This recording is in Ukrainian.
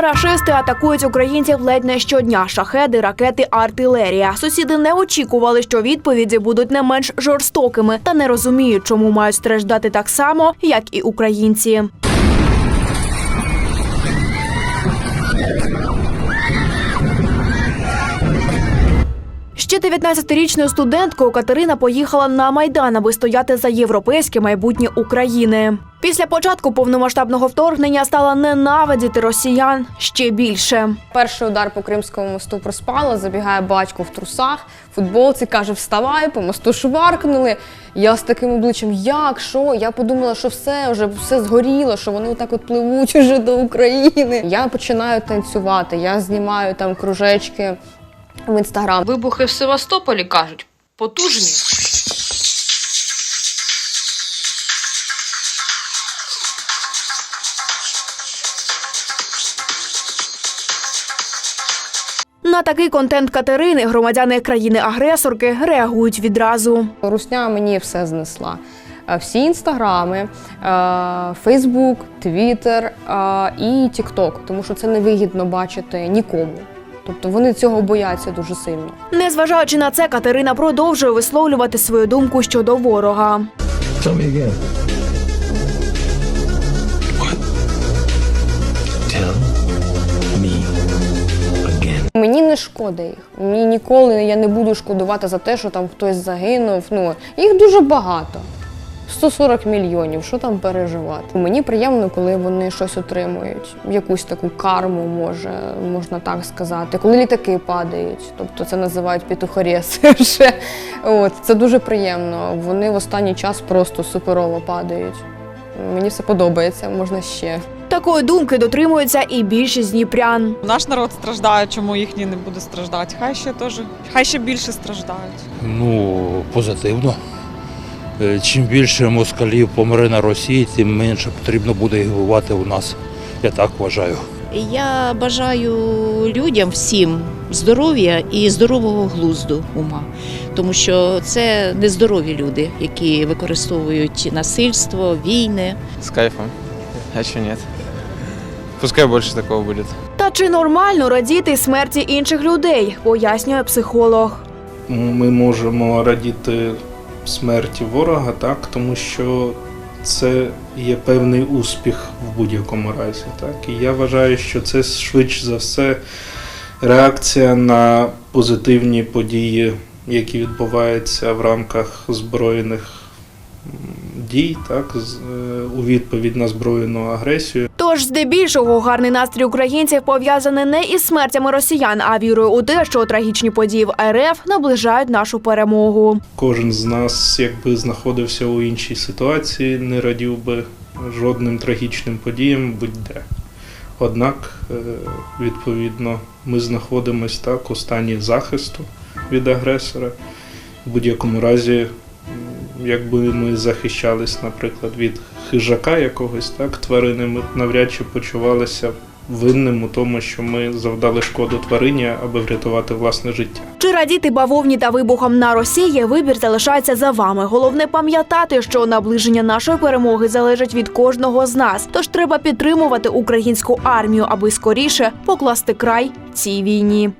Рашисти атакують українців ледь не щодня. Шахеди, ракети, артилерія. Сусіди не очікували, що відповіді будуть не менш жорстокими, та не розуміють, чому мають страждати так само, як і українці. Ще 19-річною студенткою Катерина поїхала на майдан, аби стояти за європейське майбутнє України. Після початку повномасштабного вторгнення стала ненавидіти росіян ще більше. Перший удар по Кримському мосту проспала, забігає батько в трусах, футболці каже: Вставай, по мосту шваркнули. Я з таким обличчям, як що? Я подумала, що все вже все згоріло, що вони отак от пливуть уже до України. Я починаю танцювати, я знімаю там кружечки в інстаграм. Вибухи в Севастополі кажуть потужні. На такий контент Катерини громадяни країни-агресорки реагують відразу. Русня мені все знесла. Е, Всі інстаграми, е, Фейсбук, Твіттер е, і Тікток, тому що це невигідно бачити нікому. Тобто вони цього бояться дуже сильно. Незважаючи на це, Катерина продовжує висловлювати свою думку щодо ворога. Мені не шкода їх. Мені ніколи я не буду шкодувати за те, що там хтось загинув. Ну їх дуже багато. 140 мільйонів, що там переживати? Мені приємно, коли вони щось отримують, якусь таку карму, може, можна так сказати. Коли літаки падають, тобто це називають петухорез. От, це дуже приємно. Вони в останній час просто суперово падають. Мені все подобається, можна ще. Такої думки дотримується і більшість дніпрян. Наш народ страждає, чому їхній не буде страждати. Хай ще теж, хай ще більше страждають. Ну, позитивно. Е, Чим більше москалів помре на Росії, тим менше потрібно буде їх вбивати у нас. Я так вважаю. Я бажаю людям всім здоров'я і здорового глузду ума, тому що це нездорові люди, які використовують насильство, війни. С кайфом. А что нет? Пускай больше такого будет. Та чи нормально радіти смерті інших людей, пояснює психолог. ми можемо радіти смерті ворога, так, тому що це є певний успіх в будь-якому разі. Так. І я вважаю, що це швидше за все реакція на позитивні події, які відбуваються в рамках збройних дій, так, е, у відповідь на збройну агресію. Тож, здебільшого, гарний настрій українців пов'язаний не із смертями росіян, а вірою у те, що трагічні події в РФ наближають нашу перемогу. Кожен з нас, якби знаходився у іншій ситуації, не радів би жодним трагічним подіям будь-де. Однак, е, відповідно, ми знаходимося так у стані захисту від агресора. В будь-якому разі, якби ми захищались, наприклад, від хижака якогось, так, тварини, ми навряд чи почувалися винним у тому, що ми завдали шкоду тварині, аби врятувати власне життя. Чи радіти бавовні та вибухам на Росії, вибір залишається за вами. Головне пам'ятати, що наближення нашої перемоги залежить від кожного з нас. Тож треба підтримувати українську армію, аби скоріше покласти край цій війні.